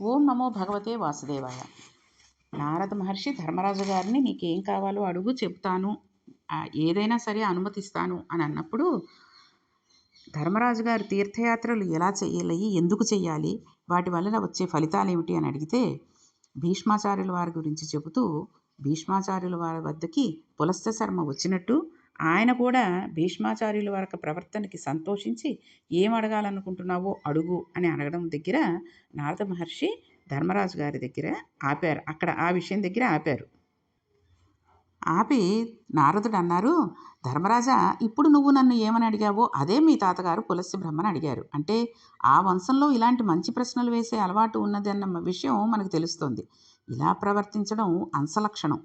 ఓం నమో భగవతే వాసుదేవాయ. నారద మహర్షి ధర్మరాజు గారిని నీకేం కావాలో అడుగు చెప్తాను. ఏదైనా సరే అనుమతిస్తాను అని అన్నప్పుడు ధర్మరాజు గారు తీర్థయాత్రలు ఎలా చేయాలి ఎందుకు చేయాలి వాటి వల్ల వచ్చే ఫలితాలు ఏమిటి అని అడిగితే భీష్మాచార్యుల వారి గురించి చెబుతూ భీష్మాచార్యుల వారి వద్దకి పులస్త శర్మ వచ్చినట్టు ఆయన కూడా భీష్మాచార్యుల వారి ప్రవర్తనకి సంతోషించి ఏం అడగాలనుకుంటున్నావో అడుగు అని అడగడం దగ్గర నారద మహర్షి ధర్మరాజు గారి దగ్గర ఆపారు. అక్కడ ఆ విషయం దగ్గర ఆపారు. ఆపి నారదుడు అన్నారు ధర్మరాజా ఇప్పుడు నువ్వు నన్ను ఏమని అడిగావో అదే మీ తాతగారు పులస్సి బ్రహ్మని అడిగారు. అంటే ఆ వంశంలో ఇలాంటి మంచి ప్రశ్నలు వేసే అలవాటు ఉన్నది అన్న విషయం మనకు తెలుస్తుంది. ఇలా ప్రవర్తించడం అంశలక్షణం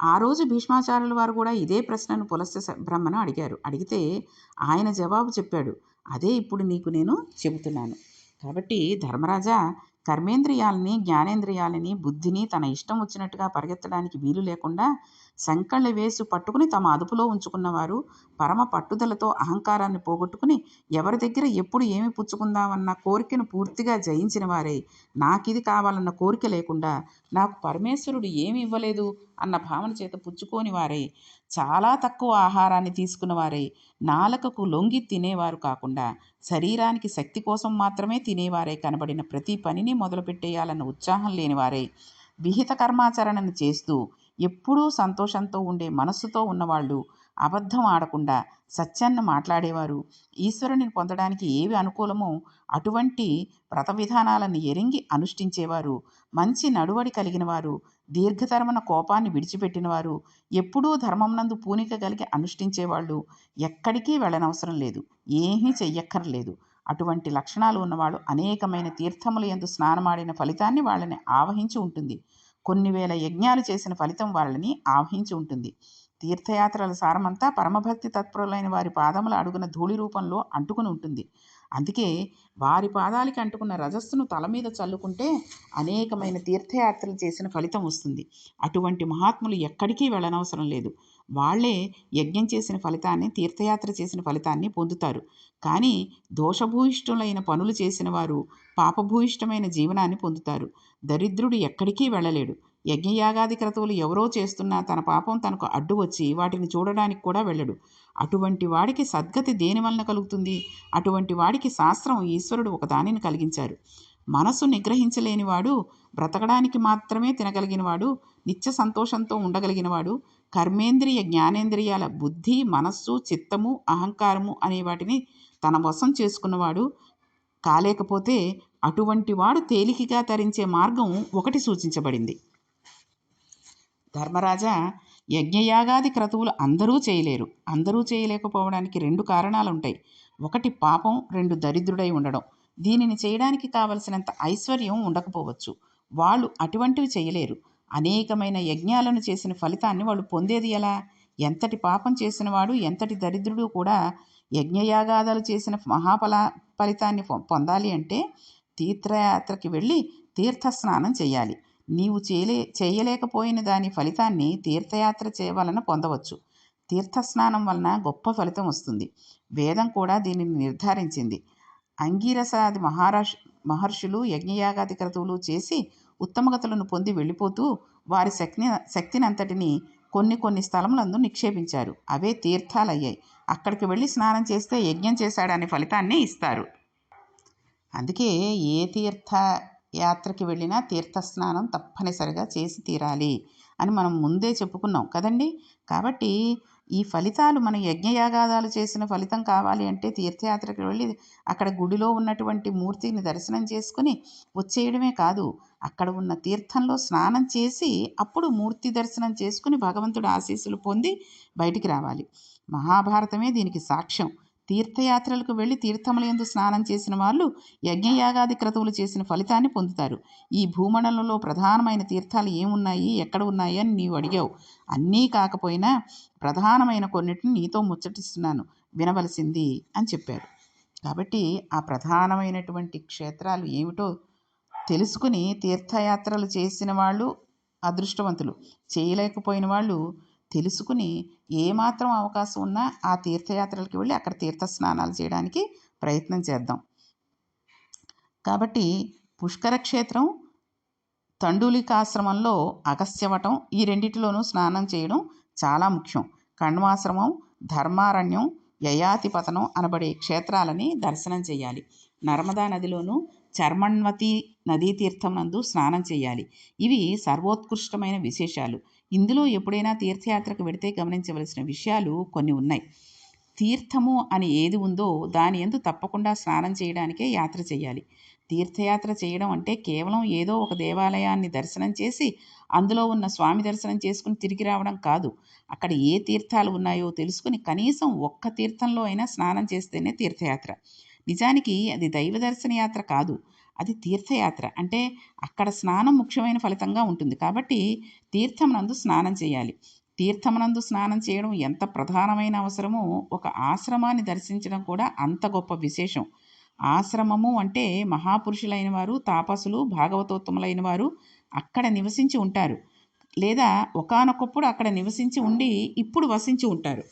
ఆ రోజు భీష్మాచార్యుల వారు కూడా ఇదే ప్రశ్నను పులస్య బ్రహ్మను అడిగారు. అడిగితే ఆయన జవాబు చెప్పాడు అదే ఇప్పుడు నీకు నేను చెబుతున్నాను. కాబట్టి ధర్మరాజా కర్మేంద్రియాలని జ్ఞానేంద్రియాలని బుద్ధిని తన ఇష్టం వచ్చినట్టుగా పరిగెత్తడానికి వీలు లేకుండా సంకళ్ళ వేసి పట్టుకుని తమ అదుపులో ఉంచుకున్నవారు పరమ పట్టుదలతో అహంకారాన్ని పోగొట్టుకుని ఎవరి దగ్గర ఎప్పుడు ఏమి పుచ్చుకుందామన్న కోరికను పూర్తిగా జయించిన వారే నాకిది కావాలన్న కోరిక లేకుండా నాకు పరమేశ్వరుడు ఏమి ఇవ్వలేదు అన్న భావన చేత పుచ్చుకోని వారై చాలా తక్కువ ఆహారాన్ని తీసుకున్న వారే నాలుకకు లొంగి తినేవారు కాకుండా శరీరానికి శక్తి కోసం మాత్రమే తినేవారే కనబడిన ప్రతి పనిని మొదలుపెట్టేయాలన్న ఉత్సాహం లేనివారే విహిత కర్మాచరణను చేస్తూ ఎప్పుడూ సంతోషంతో ఉండే మనస్సుతో ఉన్నవాళ్ళు అబద్ధం ఆడకుండా సత్యాన్ని మాట్లాడేవారు. ఈశ్వరుని పొందడానికి ఏవి అనుకూలమో అటువంటి వ్రత విధానాలను ఎరింగి అనుష్ఠించేవారు. మంచి నడువడి కలిగిన వారు దీర్ఘతరమైన కోపాన్ని విడిచిపెట్టినవారు ఎప్పుడూ ధర్మం పూనిక కలిగి అనుష్ఠించేవాళ్ళు ఎక్కడికి వెళ్ళనవసరం లేదు ఏమీ చెయ్యక్కర్లేదు. అటువంటి లక్షణాలు ఉన్నవాళ్ళు అనేకమైన తీర్థములు ఎందు స్నానమాడిన ఫలితాన్ని వాళ్ళని ఆవహించి ఉంటుంది. కొన్ని వేల యజ్ఞాలు చేసిన ఫలితం వాళ్ళని ఆవహించి ఉంటుంది. తీర్థయాత్రల సారమంతా పరమభక్తి తత్పరులైన వారి పాదముల అడుగున ధూళి రూపంలో అంటుకుని ఉంటుంది. అందుకే వారి పాదాలకి అంటుకున్న రజస్సును తల మీద చల్లుకుంటే అనేకమైన తీర్థయాత్రలు చేసిన ఫలితం వస్తుంది. అటువంటి మహాత్ములు ఎక్కడికి వెళ్ళనవసరం లేదు. వాళ్ళే యజ్ఞం చేసిన ఫలితాన్ని తీర్థయాత్ర చేసిన ఫలితాన్ని పొందుతారు. కానీ దోషభూయిష్ఠులైన పనులు చేసిన వారు పాపభూయిష్టమైన జీవనాన్ని పొందుతారు. దరిద్రుడు ఎక్కడికి వెళ్ళలేడు. యజ్ఞయాగాది క్రతువులు ఎవరో చేస్తున్నా తన పాపం తనకు అడ్డు వచ్చి వాటిని చూడడానికి కూడా వెళ్ళడు. అటువంటి వాడికి సద్గతి దేని వలన కలుగుతుంది? అటువంటి వాడికి శాస్త్రం ఈశ్వరుడు ఒక దానిని కలిగించారు. మనసు నిగ్రహించలేనివాడు బ్రతకడానికి మాత్రమే తినగలిగినవాడు నిత్య సంతోషంతో ఉండగలిగినవాడు కర్మేంద్రియ జ్ఞానేంద్రియాల బుద్ధి మనస్సు చిత్తము అహంకారము అనే వాటిని తన వశం చేసుకున్నవాడు కాలేకపోతే అటువంటి వాడు తేలికగా తరించే మార్గం ఒకటి సూచించబడింది. ధర్మరాజా యజ్ఞయాగాది క్రతువులు అందరూ చేయలేరు. అందరూ చేయలేకపోవడానికి రెండు కారణాలు ఉంటాయి ఒకటి పాపం రెండు దరిద్రుడై ఉండడం. దీనిని చేయడానికి కావలసినంత ఐశ్వర్యం ఉండకపోవచ్చు. వాళ్ళు అటువంటివి చేయలేరు. అనేకమైన యజ్ఞాలను చేసిన ఫలితాన్ని వాళ్ళు పొందేది ఎలా? ఎంతటి పాపం చేసినవాడు ఎంతటి దరిద్రుడు కూడా యజ్ఞయాగాదాలు చేసిన మహాఫల ఫలితాన్ని పొందాలి అంటే తీర్థయాత్రకి వెళ్ళి తీర్థస్నానం చేయాలి. నీవు చేయలే చేయలేకపోయిన దాని ఫలితాన్ని తీర్థయాత్ర చేయవలన పొందవచ్చు. తీర్థస్నానం వలన గొప్ప ఫలితం వస్తుంది. వేదం కూడా దీనిని నిర్ధారించింది. అంగీరసాది మహారాష్ మహర్షులు యజ్ఞయాగాది క్రతువులు చేసి ఉత్తమగతులను పొంది వెళ్ళిపోతూ వారి శక్తి శక్తినంతటిని కొన్ని కొన్ని స్థలములందు నిక్షేపించారు. అవే తీర్థాలయ్యాయి. అక్కడికి వెళ్ళి స్నానం చేస్తే యజ్ఞం చేశాడనే ఫలితాన్ని ఇస్తారు. అందుకే ఏ తీర్థ యాత్రకి వెళ్ళినా తీర్థస్నానం తప్పనిసరిగా చేసి తీరాలి అని మనం ముందే చెప్పుకున్నాం కదండి? కాబట్టి ఈ ఫలితాలు మన యజ్ఞయాగాదాలు చేసిన ఫలితం కావాలి అంటే తీర్థయాత్రకు వెళ్ళి అక్కడ గుడిలో ఉన్నటువంటి మూర్తిని దర్శనం చేసుకుని వచ్చేయడమే కాదు అక్కడ ఉన్న తీర్థంలో స్నానం చేసి అప్పుడు మూర్తి దర్శనం చేసుకుని భగవంతుడు ఆశీస్సులు పొంది బయటికి రావాలి. మహాభారతమే దీనికి సాక్ష్యం. తీర్థయాత్రలకు వెళ్ళి తీర్థములందు స్నానం చేసిన వాళ్ళు యజ్ఞయాగాది క్రతువులు చేసిన ఫలితాన్ని పొందుతారు. ఈ భూమండలంలో ప్రధానమైన తీర్థాలు ఏమున్నాయి ఎక్కడ ఉన్నాయి అని నీవు అడిగావు. అన్నీ కాకపోయినా ప్రధానమైన కొన్నిటిని నీతో ముచ్చటిస్తున్నాను. వినవలసింది అని చెప్పారు కాబట్టి ఆ ప్రధానమైనటువంటి క్షేత్రాలు ఏమిటో తెలుసుకుని తీర్థయాత్రలు చేసిన వాళ్ళు అదృష్టవంతులు. చేయలేకపోయిన వాళ్ళు తెలుసుకుని ఏమాత్రం అవకాశం ఉన్నా ఆ తీర్థయాత్రలకి వెళ్ళి అక్కడ తీర్థ స్నానాలు చేయడానికి ప్రయత్నం చేద్దాం. కాబట్టి పుష్కర క్షేత్రం తండూలికాశ్రమంలో అగస్త్యవటం ఈ రెండిటిలోనూ స్నానం చేయడం చాలా ముఖ్యం. కణ్వాశ్రమం ధర్మారణ్యం యయాతిపతనం అనబడే క్షేత్రాలని దర్శనం చేయాలి. నర్మదా నదిలోనూ చర్మణ్వతి నదీ తీర్థం నందు స్నానం చేయాలి. ఇవి సర్వోత్కృష్టమైన విశేషాలు. ఇందులో ఎప్పుడైనా తీర్థయాత్రకు వెడితే గమనించవలసిన విషయాలు కొన్ని ఉన్నాయి. తీర్థము అని ఏది ఉందో దాని ఎందు తప్పకుండా స్నానం చేయడానికే యాత్ర చేయాలి. తీర్థయాత్ర చేయడం అంటే కేవలం ఏదో ఒక దేవాలయాన్ని దర్శనం చేసి అందులో ఉన్న స్వామి దర్శనం చేసుకుని తిరిగి రావడం కాదు. అక్కడ ఏ తీర్థాలు ఉన్నాయో తెలుసుకుని కనీసం ఒక్క తీర్థంలో అయినా స్నానం చేస్తేనే తీర్థయాత్ర. నిజానికి అది దైవ దర్శన యాత్ర కాదు. అది తీర్థయాత్ర. అంటే అక్కడ స్నానం ముఖ్యమైన ఫలితంగా ఉంటుంది. కాబట్టి తీర్థమునందు స్నానం చేయాలి. తీర్థమునందు స్నానం చేయడం ఎంత ప్రధానమైన అవసరమో ఒక ఆశ్రమాన్ని దర్శించడం కూడా అంత గొప్ప విశేషం. ఆశ్రమము అంటే మహాపురుషులైన వారు తాపసులు భాగవతోత్తములైన వారు అక్కడ నివసించి ఉంటారు. లేదా ఒకానొకప్పుడు అక్కడ నివసించి ఉండి ఇప్పుడు వసించి ఉంటారు.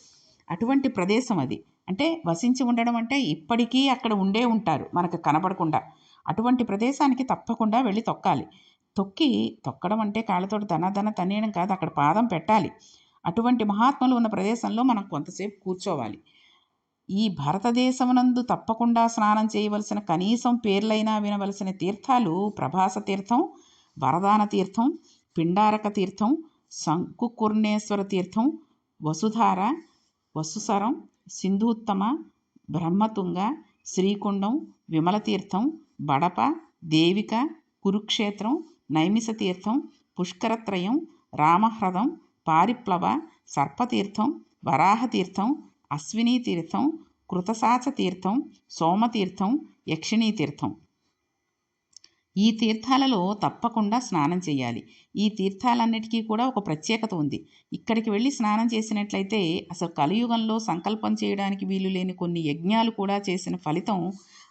అటువంటి ప్రదేశం అది. అంటే వసించి ఉండడం అంటే ఇప్పటికీ అక్కడ ఉండే ఉంటారు. మనకు కనపడకుండా అటువంటి ప్రదేశానికి తప్పకుండా వెళ్ళి తొక్కాలి. తొక్కి తొక్కడం అంటే కాళ్ళతోటి దన దన కాదు అక్కడ పాదం పెట్టాలి. అటువంటి మహాత్ములు ఉన్న ప్రదేశంలో మనం కొంతసేపు కూర్చోవాలి. ఈ భారతదేశమునందు తప్పకుండా స్నానం చేయవలసిన కనీసం పేర్లైనా వినవలసిన తీర్థాలు ప్రభాస తీర్థం వరదాన తీర్థం పిండారక తీర్థం శంకుకుర్ణేశ్వర తీర్థం వసుధార వసుసరం సింధూత్తమ బ్రహ్మతుంగ శ్రీకుండం విమలతీర్థం బడప దేవిక కురుక్షేత్రం నైమిష తీర్థం పుష్కరత్రయం రామహ్రదం పారిప్లవ సర్పతీర్థం వరాహతీర్థం అశ్వినీ తీర్థం కృతసాచ తీర్థం సోమతీర్థం యక్షిణీ తీర్థం ఈ తీర్థాలలో తప్పకుండా స్నానం చేయాలి. ఈ తీర్థాలన్నిటికీ కూడా ఒక ప్రత్యేకత ఉంది. ఇక్కడికి వెళ్ళి స్నానం చేసినట్లయితే అసలు కలియుగంలో సంకల్పం చేయడానికి వీలు లేని కొన్ని యజ్ఞాలు కూడా చేసిన ఫలితం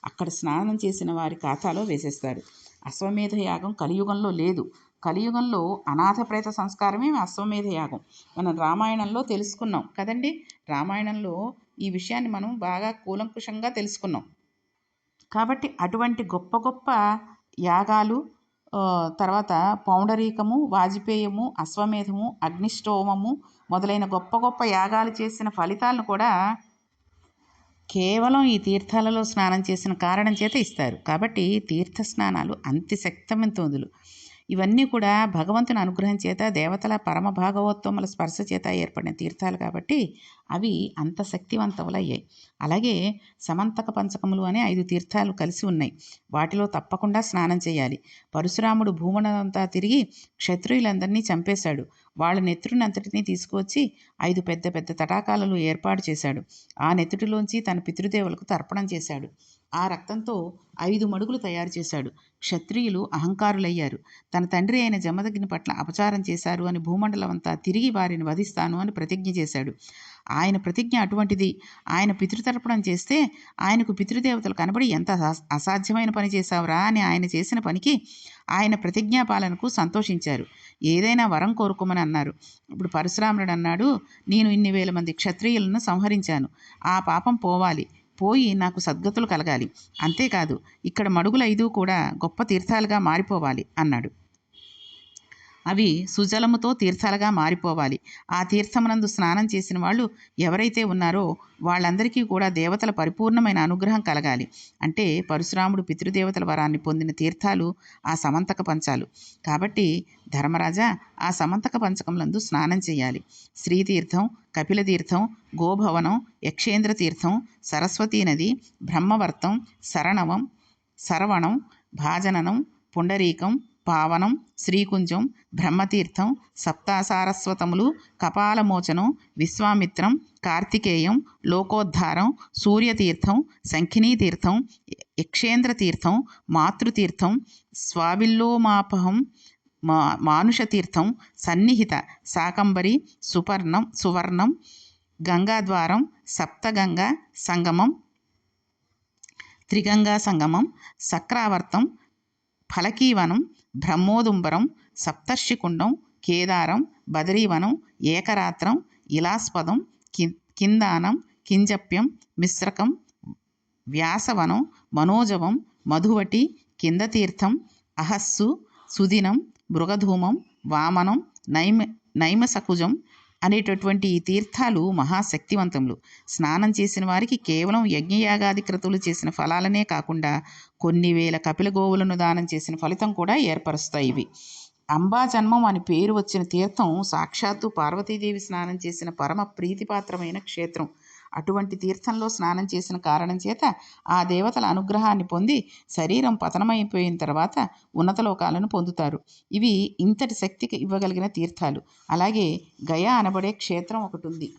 అక్కడ స్నానం చేసిన వారి ఖాతాలో వేసేస్తారు. అశ్వమేధ యాగం కలియుగంలో లేదు. కలియుగంలో అనాథ ప్రేత సంస్కారమే అశ్వమేధ యాగం. మనం రామాయణంలో తెలుసుకున్నాం కదండి? రామాయణంలో ఈ విషయాన్ని మనం బాగా కూలంకుషంగా తెలుసుకున్నాం. కాబట్టి అటువంటి గొప్ప గొప్ప యాగాలు తర్వాత పౌండరీకము వాజపేయము అశ్వమేధము అగ్నిష్టోమము మొదలైన గొప్ప గొప్ప యాగాలు చేసిన ఫలితాలను కూడా కేవలం ఈ తీర్థాలలో స్నానం చేసిన కారణం చేత ఇస్తారు. కాబట్టి తీర్థ స్నానాలు అంతి శక్తివంతులు ఇవన్నీ కూడా భగవంతుని అనుగ్రహం చేత దేవతల పరమ భాగవోత్తముల స్పర్శ చేత ఏర్పడిన తీర్థాలు కాబట్టి అవి అంత శక్తివంతములయ్యాయి. అలాగే సమంతక పంచకములు అనే ఐదు తీర్థాలు కలిసి ఉన్నాయి. వాటిలో తప్పకుండా స్నానం చేయాలి. పరశురాముడు భూమనంతా తిరిగి క్షత్రియులందరినీ చంపేశాడు. వాళ్ళ నెత్తుడినంతటినీ తీసుకువచ్చి ఐదు పెద్ద పెద్ద తటాకాలలో ఏర్పాటు చేశాడు. ఆ నెత్తుటిలోంచి తన పితృదేవులకు తర్పణం చేశాడు. ఆ రక్తంతో ఐదు మడుగులు తయారు చేశాడు. క్షత్రియులు అహంకారులయ్యారు. తన తండ్రి అయిన జమదగ్ని పట్ల అపచారం చేశారు అని భూమండలమంతా తిరిగి వారిని వధిస్తాను అని ప్రతిజ్ఞ చేశాడు. ఆయన ప్రతిజ్ఞ అటువంటిది. ఆయన పితృతర్పణం చేస్తే ఆయనకు పితృదేవతలు కనబడి ఎంత అసాధ్యమైన పని చేశావురా అని ఆయన చేసిన పనికి ఆయన ప్రతిజ్ఞాపాలనకు సంతోషించారు. ఏదైనా వరం కోరుకోమని అన్నారు. ఇప్పుడు పరశురాముడు అన్నాడు నేను ఇన్ని వేల మంది క్షత్రియులను సంహరించాను. ఆ పాపం పోవాలి. పోయి నాకు సద్గతులు కలగాలి. అంతేకాదు ఇక్కడ మడుగుల ఐదు కూడా గొప్ప తీర్థాలుగా మారిపోవాలి అన్నాడు. అవి సుజలముతో తీర్థాలుగా మారిపోవాలి. ఆ తీర్థమునందు స్నానం చేసిన వాళ్ళు ఎవరైతే ఉన్నారో వాళ్ళందరికీ కూడా దేవతల పరిపూర్ణమైన అనుగ్రహం కలగాలి. అంటే పరశురాముడు పితృదేవతల వరాన్ని పొందిన తీర్థాలు ఆ సమంతక పంచాలు. కాబట్టి ధర్మరాజా ఆ సమంతక పంచకములందు స్నానం చేయాలి. శ్రీతీర్థం కపిల తీర్థం గోభవనం యక్షేంద్ర తీర్థం సరస్వతీ నది బ్రహ్మవర్తం శరణవం శరవణం భాజననం పుండరీకం పావనం శ్రీకుంజం బ్రహ్మతీర్థం సప్తాసారస్వతములు కపాలమోచనం విశ్వామిత్రం కార్తికేయం లోకోద్ధారం సూర్యతీర్థం శంఖినీతీర్థం యక్షేంద్రతీర్థం మాతృతీర్థం స్వావిల్లోమాపహం మా మానుషతీర్థం సన్నిహిత శాకంబరి సుపర్ణం సువర్ణం గంగాద్వారం సప్తగంగా సంగమం త్రిగంగా సంగమం సక్రావర్తం ఫలకీవనం బ్రహ్మోదుంబరం సప్తర్షికుండం కేదారం బదరీవనం ఏకరాత్రం ఇలాస్పదం కి కిందానం కింజప్యం మిశ్రకం వ్యాసవనం మనోజవం మధువటి కిందతీర్థం అహస్సు సుదినం మృగధూమం వామనం నైమ నైమసకుజం అనేటటువంటి ఈ తీర్థాలు మహాశక్తివంతములు. స్నానం చేసిన వారికి కేవలం యజ్ఞయాగాది క్రతువులు చేసిన ఫలాలనే కాకుండా కొన్ని వేల కపిల గోవులను దానం చేసిన ఫలితం కూడా ఏర్పరుస్తాయి ఇవి. అంబా జన్మం అని పేరు వచ్చిన తీర్థం సాక్షాత్తు పార్వతీదేవి స్నానం చేసిన పరమ ప్రీతిపాత్రమైన క్షేత్రం. అటువంటి తీర్థంలో స్నానం చేసిన కారణం చేత ఆ దేవతల అనుగ్రహాన్ని పొంది శరీరం పతనమైపోయిన తర్వాత ఉన్నత లోకాలను పొందుతారు. ఇవి ఇంతటి శక్తికి ఇవ్వగలిగిన తీర్థాలు. అలాగే గయా అనబడే క్షేత్రం ఒకటి ఉంది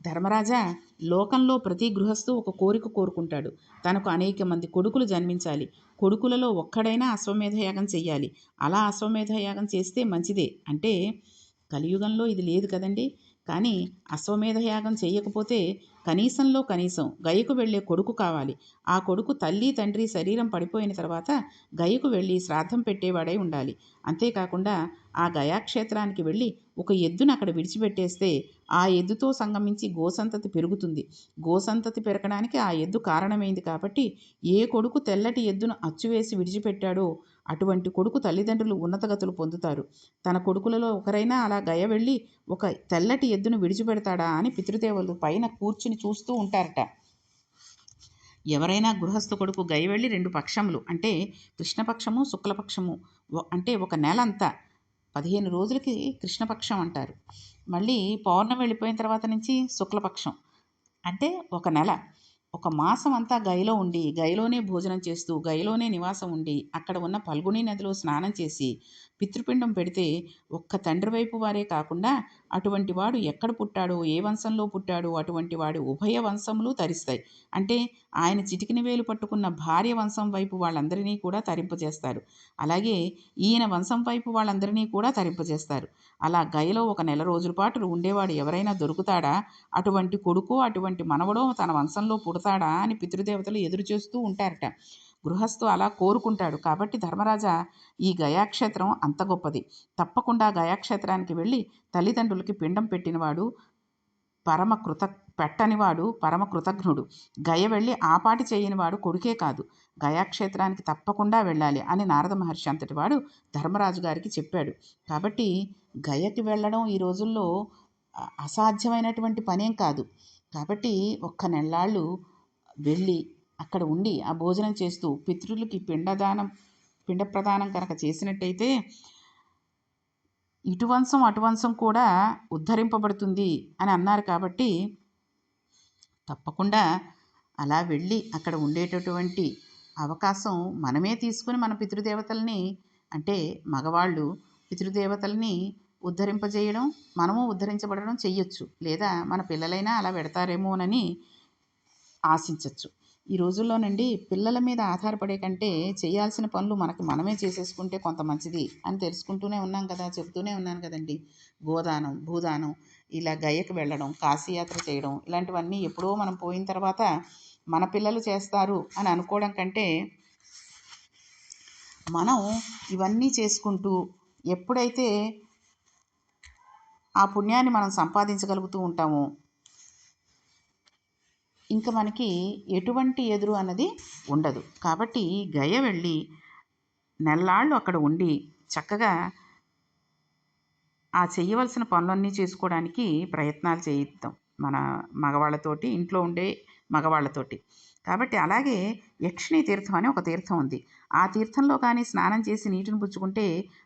ధర్మరాజా లోకంలో ప్రతి గృహస్థు ఒక కోరిక కోరుకుంటాడు. తనకు అనేక మంది కొడుకులు జన్మించాలి. కొడుకులలో ఒక్కడైనా అశ్వమేధయాగం చేయాలి చెయ్యాలి. అలా అశ్వమేధయాగం చేస్తే మంచిదే. అంటే కలియుగంలో ఇది లేదు కదండి. కానీ అశ్వమేధ యాగం చేయకపోతే కనీసంలో కనీసం గయకు వెళ్ళే కొడుకు కావాలి. ఆ కొడుకు తల్లి తండ్రి శరీరం పడిపోయిన తర్వాత గయకు వెళ్ళి శ్రాద్ధం పెట్టేవాడై ఉండాలి. అంతేకాకుండా ఆ గయాక్షేత్రానికి వెళ్ళి ఒక ఎద్దును అక్కడ విడిచిపెట్టేస్తే ఆ ఎద్దుతో సంగమించి గోసంతతి పెరుగుతుంది. గోసంతతి పెరగడానికి ఆ ఎద్దు కారణమైంది కాబట్టి ఏ కొడుకు తెల్లటి ఎద్దును అచ్చువేసి విడిచిపెట్టాడో అటువంటి కొడుకు తల్లిదండ్రులు ఉన్నతగతులు పొందుతారు. తన కొడుకులలో ఒకరైనా అలా గయ వెళ్ళి ఒక తెల్లటి ఎద్దును విడిచిపెడతాడా అని పితృదేవులు పైన కూర్చుని చూస్తూ ఉంటారట. ఎవరైనా గృహస్థ కొడుకు గయ వెళ్ళి రెండు పక్షములు అంటే కృష్ణపక్షము శుక్లపక్షము అంటే ఒక నెల అంతా పదిహేను రోజులకి కృష్ణపక్షం అంటారు. మళ్ళీ పౌర్ణమి వెళ్ళిపోయిన తర్వాత నుంచి శుక్లపక్షం అంటే ఒక నెల. ఒక మాసం అంతా గైలో ఉండి గైలోనే భోజనం చేస్తూ గైలోనే నివాసం ఉండి అక్కడ ఉన్న పల్గుని నదిలో స్నానం చేసి పితృపిండం పెడితే ఒక్క తండ్రి వైపు వారే కాకుండా అటువంటి వాడు ఎక్కడ పుట్టాడో ఏ వంశంలో పుట్టాడో అటువంటి వాడు ఉభయ వంశములు తరిస్తాయి. అంటే ఆయన చిటికిన వేలు పట్టుకున్న భార్య వంశం వైపు వాళ్ళందరినీ కూడా తరింపజేస్తారు. అలాగే ఈయన వంశం వైపు వాళ్ళందరినీ కూడా తరింపజేస్తారు. అలా గయలో ఒక నెల రోజుల పాటు ఉండేవాడు ఎవరైనా దొరుకుతాడా? అటువంటి కొడుకు అటువంటి మనవడో తన వంశంలో పుడతా అని పితృదేవతలు ఎదురు చేస్తూ ఉంటారట. గృహస్థు అలా కోరుకుంటాడు. కాబట్టి ధర్మరాజా ఈ గయాక్షేత్రం అంత గొప్పది. తప్పకుండా గయాక్షేత్రానికి వెళ్ళి తల్లిదండ్రులకి పిండం పెట్టినవాడు పరమ కృత పెట్టనివాడు పరమ కృతజ్ఞుడు. గయ వెళ్ళి ఆపాటి చేయనివాడు కొడుకే కాదు. గయాక్షేత్రానికి తప్పకుండా వెళ్ళాలి అని నారద మహర్షి అంతటి వాడు ధర్మరాజు గారికి చెప్పాడు. కాబట్టి గయకి వెళ్ళడం ఈ రోజుల్లో అసాధ్యమైనటువంటి పనేం కాదు. కాబట్టి ఒక్క నెల్లాళ్ళు వెళ్ళి అక్కడ ఉండి ఆ భోజనం చేస్తూ పితృలకి పిండదానం పిండ ప్రదానం కనుక చేసినట్టయితే ఇటు వంశం అటు వంశం కూడా ఉద్ధరింపబడుతుంది అని అన్నారు కాబట్టి తప్పకుండా అలా వెళ్ళి అక్కడ ఉండేటటువంటి అవకాశం మనమే తీసుకుని మన పితృదేవతల్ని అంటే మగవాళ్ళు పితృదేవతల్ని ఉద్ధరింపజేయడం మనము ఉద్ధరించబడడం చెయ్యొచ్చు లేదా మన పిల్లలైనా అలా పెడతారేమోనని ఆశించవచ్చు ఈ రోజుల్లోనండి పిల్లల మీద ఆధారపడే కంటే చేయాల్సిన పనులు మనకు మనమే చేసేసుకుంటే కొంత మంచిది అని తెలుసుకుంటూనే ఉన్నాం కదా చెబుతూనే ఉన్నాను కదండి. గోదానం భూదానం ఇలా గయ్యకు వెళ్ళడం కాశీయాత్ర చేయడం ఇలాంటివన్నీ ఎప్పుడో మనం పోయిన తర్వాత మన పిల్లలు చేస్తారు అని అనుకోవడం కంటే మనం ఇవన్నీ చేసుకుంటూ ఎప్పుడైతే ఆ పుణ్యాన్ని మనం సంపాదించగలుగుతూ ఉంటామో ఇంకా మనకి ఎటువంటి ఎదురు అన్నది ఉండదు. కాబట్టి గయ వెళ్ళి నెల్లాళ్ళు అక్కడ ఉండి చక్కగా ఆ చేయవలసిన పనులన్నీ చేసుకోవడానికి ప్రయత్నాలు చేయిద్దాం మన మగవాళ్ళతోటి ఇంట్లో ఉండే మగవాళ్ళతోటి. కాబట్టి అలాగే యక్షిణీ తీర్థం అని ఒక తీర్థం ఉంది. ఆ తీర్థంలో కానీ స్నానం చేసి నీటిని పుచ్చుకుంటే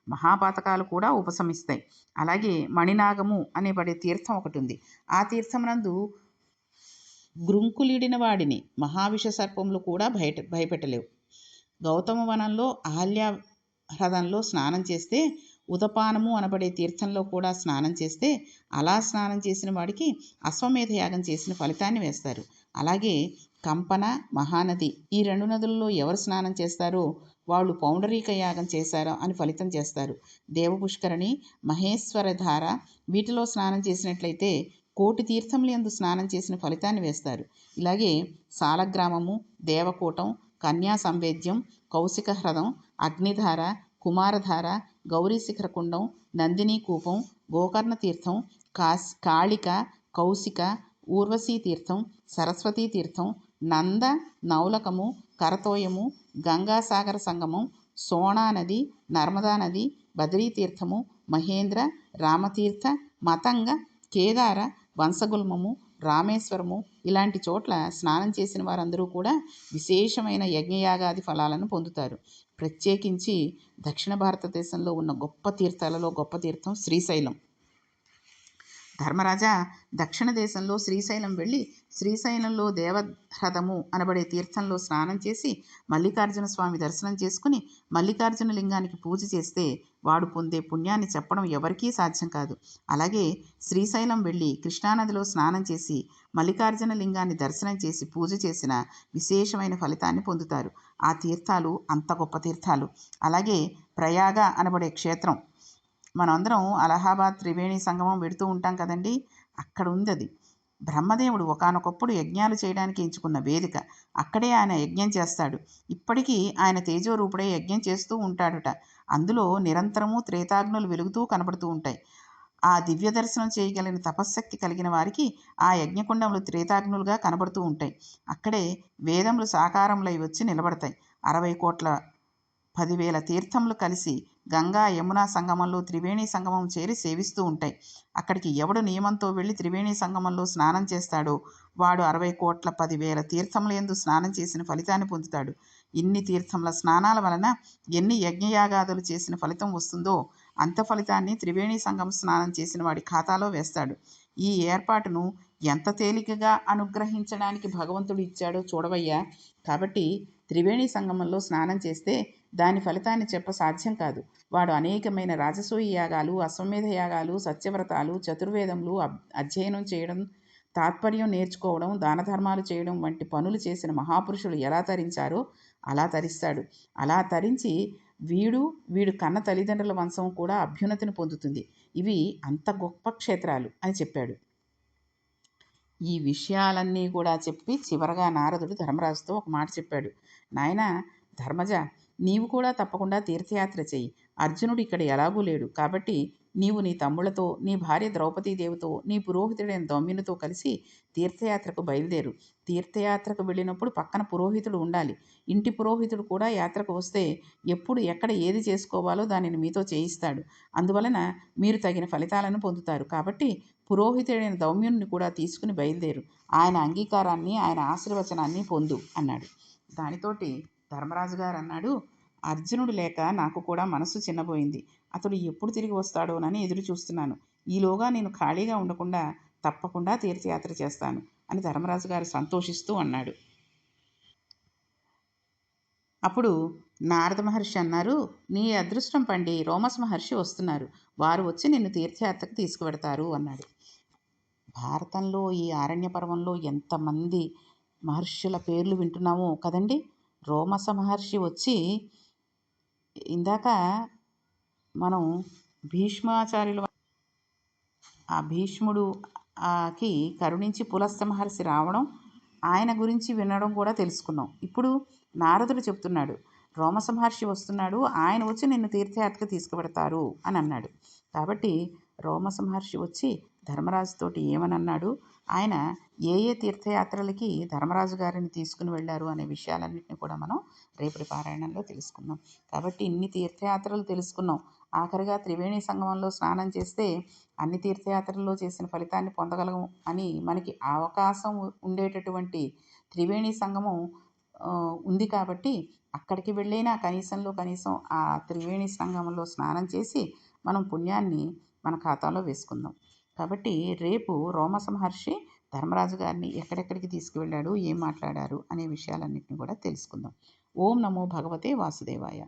మహాపాతకాలు కూడా ఉపశమిస్తాయి. అలాగే మణినాగము అనే పడే తీర్థం ఒకటి ఉంది. ఆ తీర్థం నందు గ్రుంకులిడిన వాడిని మహావిష సర్పములు కూడా భయట భయపెట్టలేవు. గౌతమ వనంలో అహల్య హ్రదంలో స్నానం చేస్తే ఉదపానము అనబడే తీర్థంలో కూడా స్నానం చేస్తే అలా స్నానం చేసిన వాడికి అశ్వమేధ యాగం చేసిన ఫలితాన్ని వేస్తారు. అలాగే కంపన మహానది ఈ రెండు నదులలో ఎవరు స్నానం చేస్తారో వాళ్ళు పౌండరీక యాగం చేశారో అని ఫలితం చేస్తారు. దేవపుష్కరణి మహేశ్వరధార వీటిలో స్నానం చేసినట్లయితే కోటి తీర్థములందు స్నానం చేసిన ఫలితాన్ని వేస్తారు. ఇలాగే సాలగ్రామము దేవకూటం కన్యా సంవేద్యం కౌశిక హ్రదం అగ్నిధార కుమారధార గౌరీ శిఖరకుండం నందిని కూపం గోకర్ణ తీర్థం కాశ్ కాళిక కౌశిక ఊర్వశీ తీర్థం సరస్వతీ తీర్థం నంద నౌలకము కరతోయము గంగాసాగర సంగమం సోనా నది నర్మదా నది బద్రీ తీర్థము మహేంద్ర రామతీర్థ మతంగ కేదార వంశగుల్మము రామేశ్వరము ఇలాంటి చోట్ల స్నానం చేసిన వారందరూ కూడా విశేషమైన యజ్ఞయాగాది ఫలాలను పొందుతారు. ప్రత్యేకించి దక్షిణ భారతదేశంలో ఉన్న గొప్ప తీర్థాలలో గొప్ప తీర్థం శ్రీశైలం. ధర్మరాజా దక్షిణ దేశంలో శ్రీశైలం వెళ్ళి శ్రీశైలంలో దేవహ్రదము అనబడే తీర్థంలో స్నానం చేసి మల్లికార్జున స్వామి దర్శనం చేసుకుని మల్లికార్జున లింగానికి పూజ చేస్తే వాడు పొందే పుణ్యాన్ని చెప్పడం ఎవరికీ సాధ్యం కాదు. అలాగే శ్రీశైలం వెళ్ళి కృష్ణానదిలో స్నానం చేసి మల్లికార్జున లింగాన్ని దర్శనం చేసి పూజ చేసిన విశేషమైన ఫలితాన్ని పొందుతారు. ఆ తీర్థాలు అంత గొప్ప తీర్థాలు. అలాగే ప్రయాగ అనబడే క్షేత్రం. మనందరం అలహాబాద్ త్రివేణి సంగమం పెడుతూ ఉంటాం కదండి? అక్కడ ఉంది అది. బ్రహ్మదేవుడు ఒకనొకప్పుడు యజ్ఞాలు చేయడానికి ఎంచుకున్న వేదిక. అక్కడే ఆయన యజ్ఞం చేస్తాడు. ఇప్పటికీ ఆయన తేజోరూపుడే యజ్ఞం చేస్తూ ఉంటాడుట. అందులో నిరంతరము త్రేతాగ్నులు వెలుగుతూ కనబడుతూ ఉంటాయి. ఆ దివ్య దర్శనం చేయగలిగిన తపశ్శక్తి కలిగిన వారికి ఆ యజ్ఞకుండములు త్రేతాగ్నులుగా కనబడుతూ ఉంటాయి. అక్కడే వేదములు సాకారములై వచ్చి నిలబడతాయి. అరవై కోట్ల పదివేల తీర్థములు కలిసి గంగా యమునా సంగమంలో త్రివేణి సంగమం చేరి సేవిస్తూ ఉంటాయి. అక్కడికి ఎవడు నియమంతో వెళ్ళి త్రివేణి సంగమంలో స్నానం చేస్తాడో వాడు అరవై కోట్ల పదివేల తీర్థముల ఎందు స్నానం చేసిన ఫలితాన్ని పొందుతాడు. ఇన్ని తీర్థముల స్నానాల వలన ఎన్ని యజ్ఞయాగాదులు చేసిన ఫలితం వస్తుందో అంత ఫలితాన్ని త్రివేణి సంగం స్నానం చేసిన వాడి ఖాతాలో వేస్తాడు. ఈ ఏర్పాటును ఎంత తేలికగా అనుగ్రహించడానికి భగవంతుడు ఇచ్చాడో చూడవయ్యా. కాబట్టి త్రివేణి సంగమంలో స్నానం చేస్తే దాని ఫలితాన్ని చెప్ప సాధ్యం కాదు. వాడు అనేకమైన రాజసూయ యాగాలు అశ్వమేధ యాగాలు సత్యవ్రతాలు చతుర్వేదములు అధ్యయనం చేయడం తాత్పర్యం నేర్చుకోవడం దాన ధర్మాలు చేయడం వంటి పనులు చేసిన మహాపురుషులు ఎలా తరించారో అలా తరిస్తాడు. అలా తరించి వీడు వీడు కన్న తల్లిదండ్రుల వంశం కూడా అభ్యున్నతిని పొందుతుంది. ఇవి అంత గొప్ప క్షేత్రాలు అని చెప్పాడు. ఈ విషయాలన్నీ కూడా చెప్పి చివరగా నారదుడు ధర్మరాజుతో ఒక మాట చెప్పాడు. నాయన ధర్మజ నీవు కూడా తప్పకుండా తీర్థయాత్ర చెయ్యి అర్జునుడు ఇక్కడ ఎలాగూ లేడు. కాబట్టి నీవు నీ తమ్ముళ్ళతో నీ భార్య ద్రౌపదీదేవితో నీ పురోహితుడైన దౌమ్యునితో కలిసి తీర్థయాత్రకు బయలుదేరు. తీర్థయాత్రకు వెళ్ళినప్పుడు పక్కన పురోహితుడు ఉండాలి. ఇంటి పురోహితుడు కూడా యాత్రకు వస్తే ఎప్పుడు ఎక్కడ ఏది చేసుకోవాలో దానిని మీతో చేయిస్తాడు. అందువలన మీరు తగిన ఫలితాలను పొందుతారు. కాబట్టి పురోహితుడైన దౌమ్యుని కూడా తీసుకుని బయలుదేరు. ఆయన అంగీకారాన్ని ఆయన ఆశీర్వచనాన్ని పొందు అన్నాడు. దానితోటి ధర్మరాజు గారు అన్నాడు అర్జునుడు లేక నాకు కూడా మనసు చిన్నపోయింది అతడు ఎప్పుడు తిరిగి వస్తాడోనని ఎదురు చూస్తున్నాను ఈలోగా నేను ఖాళీగా ఉండకుండా తప్పకుండా తీర్థయాత్ర చేస్తాను అని ధర్మరాజు గారు సంతోషిస్తూ అన్నాడు. అప్పుడు నారద మహర్షి అన్నారు నీ అదృష్టం పండి రోమస్ మహర్షి వస్తున్నారు. వారు వచ్చి నిన్ను తీర్థయాత్రకు తీసుకువెడతారు అన్నాడు. భారతంలో ఈ ఆరణ్య పర్వంలో ఎంతమంది మహర్షుల పేర్లు వింటున్నామో కదండి. రోమస మహర్షి వచ్చి ఇందాక మనం భీష్మాచార్యులు ఆ భీష్ముడు ఆకి కరుణించి పులస్త మహర్షి రావడం ఆయన గురించి వినడం కూడా తెలుసుకున్నాం. ఇప్పుడు నారదుడు చెప్తున్నాడు రోమస మహర్షి వస్తున్నాడు ఆయన వచ్చి నిన్ను తీర్థయాత్రకు తీసుకుపెడతారు అని అన్నాడు. కాబట్టి రోమస మహర్షి వచ్చి ధర్మరాజుతోటి ఏమని అన్నాడు? ఆయన ఏ ఏ తీర్థయాత్రలకి ధర్మరాజు గారిని తీసుకుని వెళ్ళారు అనే విషయాలన్నింటినీ కూడా మనం రేపటి పారాయణంలో తెలుసుకుందాం. కాబట్టి ఇన్ని తీర్థయాత్రలు తెలుసుకున్నాం. ఆఖరిగా త్రివేణి సంగమంలో స్నానం చేస్తే అన్ని తీర్థయాత్రల్లో చేసిన ఫలితాన్ని పొందగలము అని మనకి అవకాశం ఉండేటటువంటి త్రివేణి సంగమం ఉంది కాబట్టి అక్కడికి వెళ్ళైనా కనీసంలో కనీసం ఆ త్రివేణి సంగమంలో స్నానం చేసి మనం పుణ్యాన్ని మన ఖాతాలో వేసుకుందాం. కాబట్టి రేపు రోమస మహర్షి ధర్మరాజు గారిని ఎక్కడెక్కడికి తీసుకువెళ్ళాడు ఏం మాట్లాడారు అనే విషయాలన్నింటినీ కూడా తెలుసుకుందాం. ఓం నమో భగవతే వాసుదేవాయ.